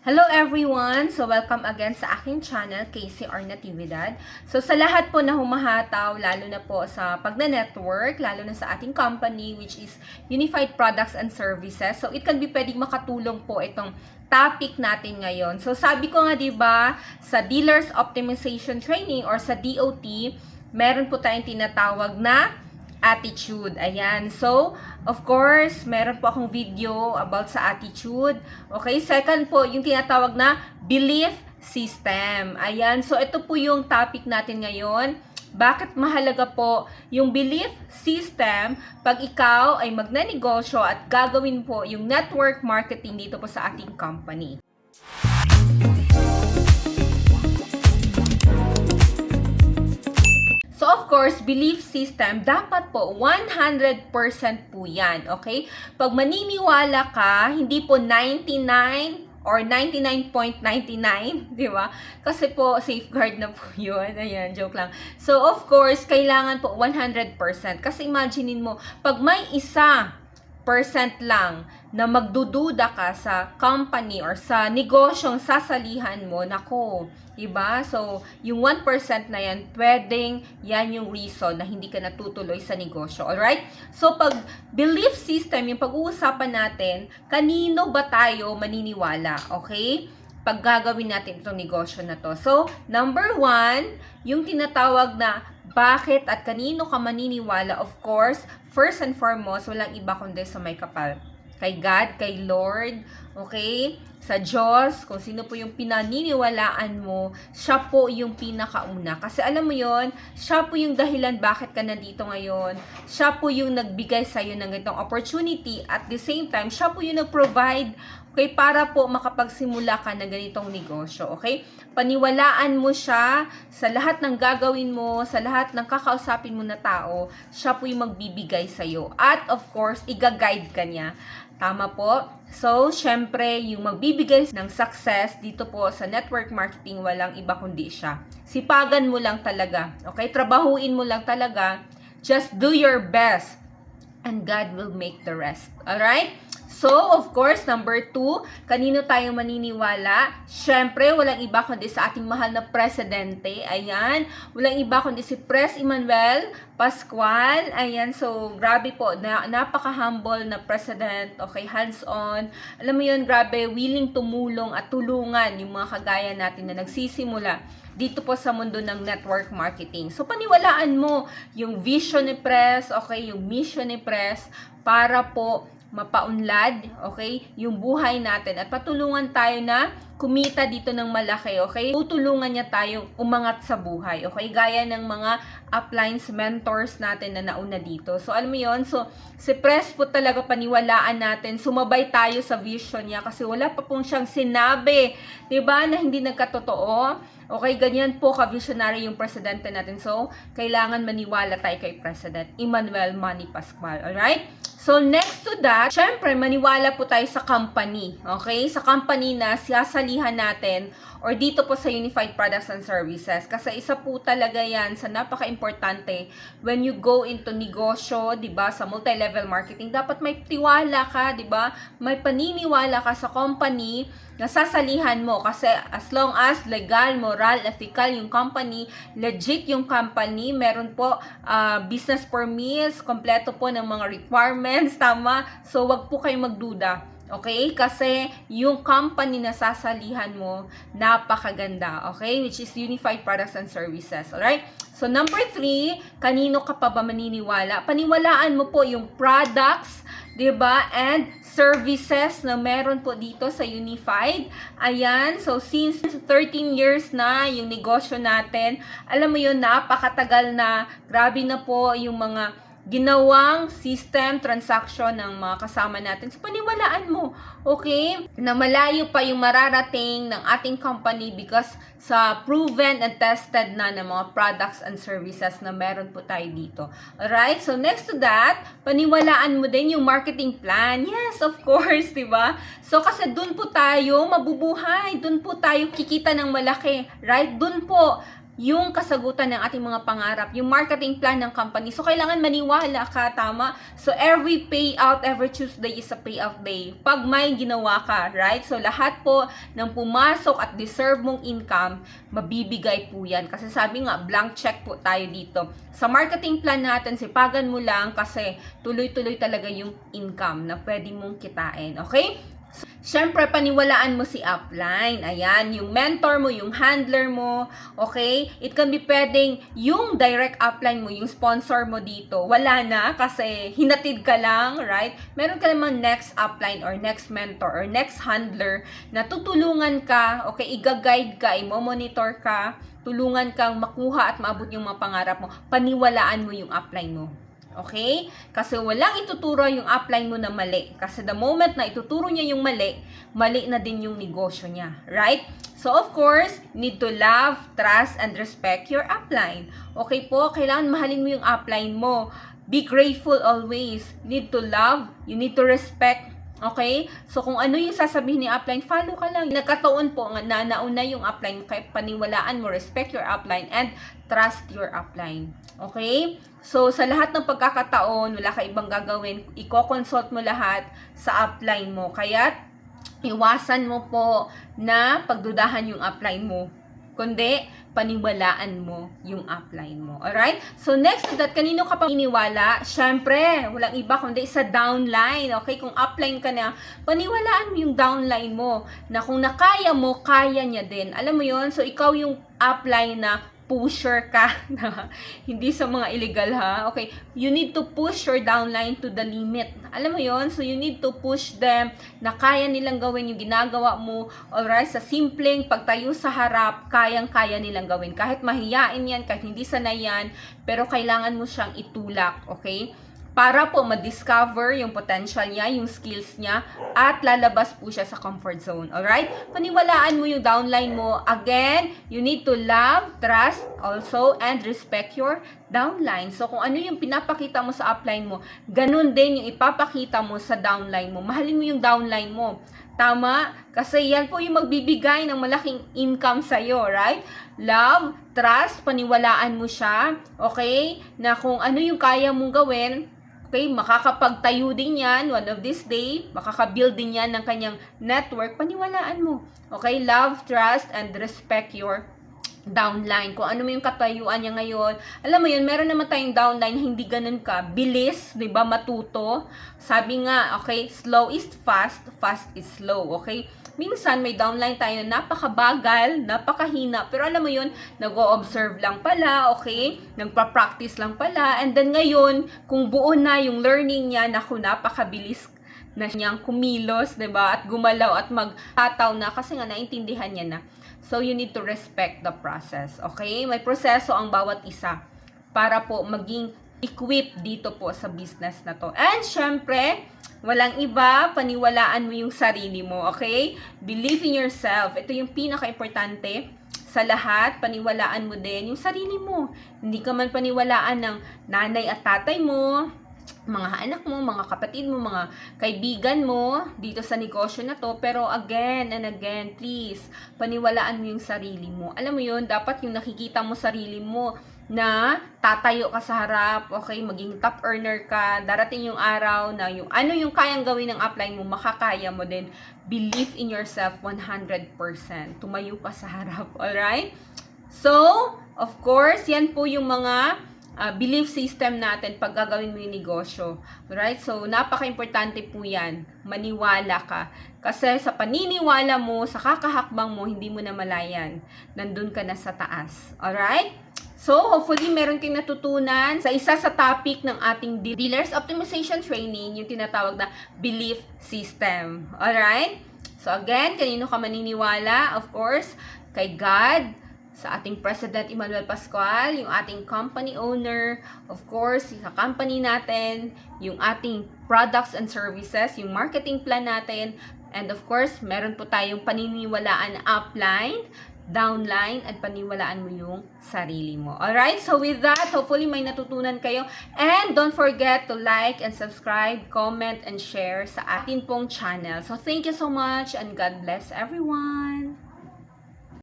Hello everyone! So welcome again sa aking channel, KCR Natividad. So sa lahat po na humahataw, lalo na po sa pagna-network, lalo na sa ating company which is Unified Products and Services. So it can be pwedeng makatulong po itong topic natin ngayon. So sabi ko nga 'di ba, sa Dealers Optimization Training or sa DOT, meron po tayong tinatawag na attitude. Ayan. So, of course, meron po akong video about sa attitude. Okay. Second po, yung tinatawag na belief system. Ayan. So, ito po yung topic natin ngayon. Bakit mahalaga po yung belief system pag ikaw ay magnanegosyo at gagawin po yung network marketing dito po sa ating company. Course, belief system, dapat po 100% po yan, okay? Pag maniniwala ka, hindi po 99 or 99.99, di ba? Kasi po, safeguard na po yun. Ayan, joke lang. So, of course, kailangan po 100%. Kasi imaginein mo, pag may isa lang na magdududa ka sa company or sa negosyong sasalihan mo, nako, iba? So, yung 1% na yan, pwedeng yan yung reason na hindi ka natutuloy sa negosyo, alright? So, pag belief system, yung pag-uusapan natin, kanino ba tayo maniniwala, okay? Pag gagawin natin itong negosyo na to. So, number one, yung tinatawag na bakit at kanino ka maniniwala, of course, first and foremost, walang iba kundi sa may kapal. Kay God, kay Lord, okay? Sa Diyos, kung sino po yung pinaniniwalaan mo, siya po yung pinakauna. Kasi alam mo yon siya po yung dahilan bakit ka nandito ngayon. Siya po yung nagbigay sa'yo ng itong opportunity. At the same time, siya po yung nag-provide Okay, para po makapagsimula ka ng ganitong negosyo, okay? Paniwalaan mo siya sa lahat ng gagawin mo, sa lahat ng kakausapin mo na tao, siya po yung magbibigay sa iyo. At of course, iga-guide ka niya. Tama po? So, syempre, yung magbibigay ng success dito po sa network marketing, walang iba kundi siya. Sipagan mo lang talaga, okay? Trabahuin mo lang talaga. Just do your best and God will make the rest. Alright? So, of course, number two, kanino tayo maniniwala? Syempre, walang iba kundi sa ating mahal na presidente. Ayan. Walang iba kundi si Pres Emmanuel Pascual. Ayan. So, grabe po. Na, napaka-humble na president. Okay, hands-on. Alam mo yun, grabe, willing tumulong at tulungan yung mga kagaya natin na nagsisimula dito po sa mundo ng network marketing. So, paniwalaan mo yung vision ni Press, okay, yung mission ni Press para po mapaunlad, okay, yung buhay natin at patulungan tayo na kumita dito ng malaki, okay? Tutulungan niya tayo umangat sa buhay, okay? Gaya ng mga uplines mentors natin na nauna dito. So, alam mo yon So, si Press po talaga paniwalaan natin. Sumabay tayo sa vision niya kasi wala pa pong siyang sinabi, 'di ba na hindi nagkatotoo. Okay, ganyan po ka-visionary yung presidente natin. So, kailangan maniwala tayo kay President Emmanuel Manny Pascual. Alright? So, next to that, syempre, maniwala po tayo sa company. Okay? Sa company na siyasalihan natin or dito po sa Unified Products and Services. Kasi isa po talaga yan sa napaka-importante when you go into negosyo, di ba, sa multi-level marketing, dapat may tiwala ka, di ba? May paniniwala ka sa company na sasalihan mo kasi as long as legal, moral, ethical yung company, legit yung company, meron po uh, business permits, kompleto po ng mga requirements, tama? So, wag po kayo magduda. Okay? Kasi yung company na sasalihan mo, napakaganda. Okay? Which is Unified Products and Services. Alright? So, number three, kanino ka pa ba maniniwala? Paniwalaan mo po yung products, 'di ba? And services na meron po dito sa Unified. Ayan, so since 13 years na yung negosyo natin, alam mo yun, napakatagal na, grabe na po yung mga ginawang system transaction ng mga kasama natin. So, paniwalaan mo, okay? Na malayo pa yung mararating ng ating company because sa proven and tested na ng mga products and services na meron po tayo dito. Alright? So, next to that, paniwalaan mo din yung marketing plan. Yes, of course, di ba? So, kasi dun po tayo mabubuhay. Dun po tayo kikita ng malaki. Right? Dun po yung kasagutan ng ating mga pangarap, yung marketing plan ng company. So, kailangan maniwala ka, tama? So, every payout, every Tuesday is a payout day. Pag may ginawa ka, right? So, lahat po ng pumasok at deserve mong income, mabibigay po yan. Kasi sabi nga, blank check po tayo dito. Sa marketing plan natin, sipagan mo lang kasi tuloy-tuloy talaga yung income na pwede mong kitain. Okay? Siyempre, paniwalaan mo si upline. Ayan, yung mentor mo, yung handler mo, okay? It can be pwedeng yung direct upline mo, yung sponsor mo dito. Wala na kasi hinatid ka lang, right? Meron ka naman next upline or next mentor or next handler na tutulungan ka, okay? Iga-guide ka, imo-monitor ka, tulungan kang makuha at maabot yung mga pangarap mo. Paniwalaan mo yung upline mo. Okay? Kasi walang ituturo yung upline mo na mali. Kasi the moment na ituturo niya yung mali, mali na din yung negosyo niya. Right? So, of course, need to love, trust, and respect your upline. Okay po, kailangan mahalin mo yung upline mo. Be grateful always. Need to love, you need to respect Okay? So, kung ano yung sasabihin ni upline, follow ka lang. Nagkataon po na nauna yung upline, kaya paniwalaan mo, respect your upline, and trust your upline. Okay? So, sa lahat ng pagkakataon, wala ka ibang gagawin, i-consult mo lahat sa upline mo. Kaya, iwasan mo po na pagdudahan yung upline mo. Kundi, paniwalaan mo yung upline mo. Alright? So, next to that, kanino ka pa iniwala? Siyempre, walang iba kundi sa downline. Okay? Kung upline ka na, paniwalaan mo yung downline mo na kung nakaya mo, kaya niya din. Alam mo yon So, ikaw yung upline na pusher ka na hindi sa mga illegal ha. Okay, you need to push your downline to the limit. Alam mo yon So you need to push them na kaya nilang gawin yung ginagawa mo. Alright, sa simpleng pagtayo sa harap, kayang-kaya nilang gawin. Kahit mahiyain yan, kahit hindi sanay yan, pero kailangan mo siyang itulak. Okay? Para po ma-discover yung potential niya, yung skills niya, at lalabas po siya sa comfort zone. Alright? Paniwalaan mo yung downline mo. Again, you need to love, trust, also, and respect your downline. So, kung ano yung pinapakita mo sa upline mo, ganun din yung ipapakita mo sa downline mo. Mahalin mo yung downline mo. Tama? Kasi yan po yung magbibigay ng malaking income sa'yo, right? Love, trust, paniwalaan mo siya, okay? Na kung ano yung kaya mong gawin, Okay, makakapagtayo din yan one of this day, makakabuild din yan ng kanyang network, paniwalaan mo. Okay, love, trust, and respect your downline. Kung ano mo yung katayuan niya ngayon. Alam mo yun, meron naman tayong downline hindi ganun ka. Bilis, di ba, matuto. Sabi nga, okay, slow is fast, fast is slow, okay? Minsan, may downline tayo na napakabagal, napakahina, pero alam mo yun, nag-o-observe lang pala, okay? Nagpa-practice lang pala, and then ngayon, kung buo na yung learning niya, naku, napakabilis na niyang kumilos, ba? At gumalaw at magtataw na kasi nga naintindihan niya na. So you need to respect the process. Okay? May proseso ang bawat isa para po maging equip dito po sa business na to. And syempre, walang iba, paniwalaan mo yung sarili mo, okay? Believe in yourself. Ito yung pinaka-importante sa lahat, paniwalaan mo din yung sarili mo. Hindi ka man paniwalaan ng nanay at tatay mo, mga anak mo, mga kapatid mo, mga kaibigan mo dito sa negosyo na to. Pero again and again, please, paniwalaan mo yung sarili mo. Alam mo yun, dapat yung nakikita mo sarili mo na tatayo ka sa harap, okay, maging top earner ka, darating yung araw na yung ano yung kayang gawin ng upline mo, makakaya mo din. Believe in yourself 100%. Tumayo ka sa harap, alright? So, of course, yan po yung mga uh, belief system natin pag gagawin mo yung negosyo. Right? So, napaka-importante po yan. Maniwala ka. Kasi sa paniniwala mo, sa kakahakbang mo, hindi mo na malayan. Nandun ka na sa taas. Alright? So, hopefully, meron kayong natutunan sa isa sa topic ng ating Dealers Optimization Training, yung tinatawag na belief system. Alright? So, again, kanino ka maniniwala? Of course, kay God, sa ating President Emmanuel Pascual, yung ating company owner, of course, sa company natin, yung ating products and services, yung marketing plan natin, and of course, meron po tayong paniniwalaan upline, downline, at paniwalaan mo yung sarili mo. Alright? So with that, hopefully may natutunan kayo. And don't forget to like and subscribe, comment, and share sa atin pong channel. So thank you so much and God bless everyone!